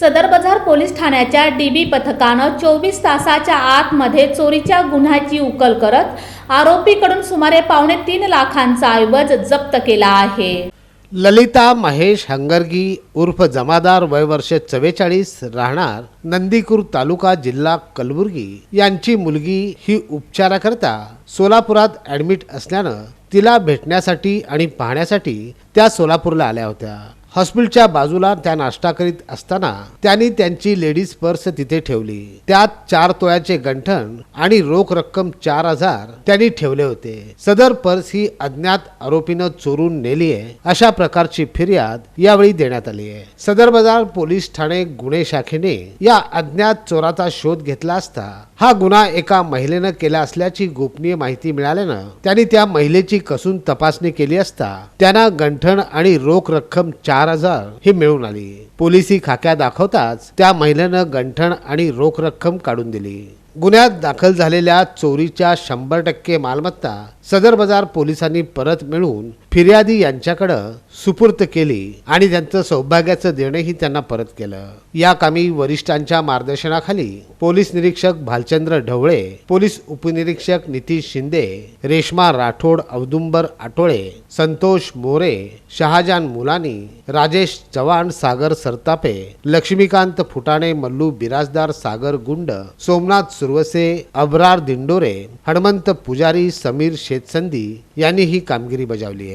सदर बाजार पोलीस ठाण्याच्या डी बी पथकानं चोवीस तासाच्या आतमध्ये चोरीच्या गुन्ह्याची उकल करत आरोपीकडून सुमारे पावणे तीन लाखांचा ऐवज जप्त केला आहे. ललिता महेश हंगरगी उर्फ जमादार वय वर्ष चव्वेचाळीस राहणार नंदीपूर तालुका जिल्हा कलबुर्गी. यांची मुलगी ही उपचाराकरता सोलापुरात ॲडमिट असल्यानं तिला भेटण्यासाठी आणि पाहण्यासाठी त्या सोलापूरला आल्या होत्या. हॉस्पिटलच्या बाजूला त्या नाश्ता करीत असताना त्यांनी त्यांची लेडीज पर्स तिथे ठेवली. त्यात चार तोळ्याचे गंठण आणि रोख रक्कम चार हजार त्यांनी ठेवले होते. सदर पर्स ही अज्ञात आरोपीनं चोरून नेली आहे. अशा प्रकारची फिर्याद यावेळी देण्यात आली आहे. सदर बाजार पोलीस ठाणे गुन्हे शाखेने या अज्ञात चोराचा शोध घेतला असता हा गुन्हा एका महिलेनं केला असल्याची गोपनीय माहिती मिळाल्यानं त्यांनी त्या महिलेची कसून तपासणी केली असता त्यांना गंठण आणि रोख रक्कम चार हजार ही मिळून आली. पोलिसी खाक्या दाखवताच त्या महिलेनं गंठण आणि रोख रक्कम काढून दिली. गुन्ह्यात दाखल झालेल्या चोरीच्या शंभर टक्के मालमत्ता सदर बाजार पोलिसांनी परत मिळवून फिर्यादी यांच्याकडं सुपूर्त केली आणि त्यांचं सौभाग्याचं देणंही त्यांना परत केलं. या कामी वरिष्ठांच्या मार्गदर्शनाखाली पोलीस निरीक्षक भालचंद्र ढवळे पोलीस उपनिरीक्षक नितीश शिंदे रेश्मा राठोड औदुंबर आटोळे संतोष मोरे शहाजान मुलानी राजेश चव्हाण सागर सरतापे लक्ष्मीकांत फुटाणे मल्लू बिराजदार सागर गुंड सोमनाथ सुरवसे अब्रार दिंडोरे हनुमंत पुजारी समीर शेतसंदी यांनी ही कामगिरी बजावली आहे.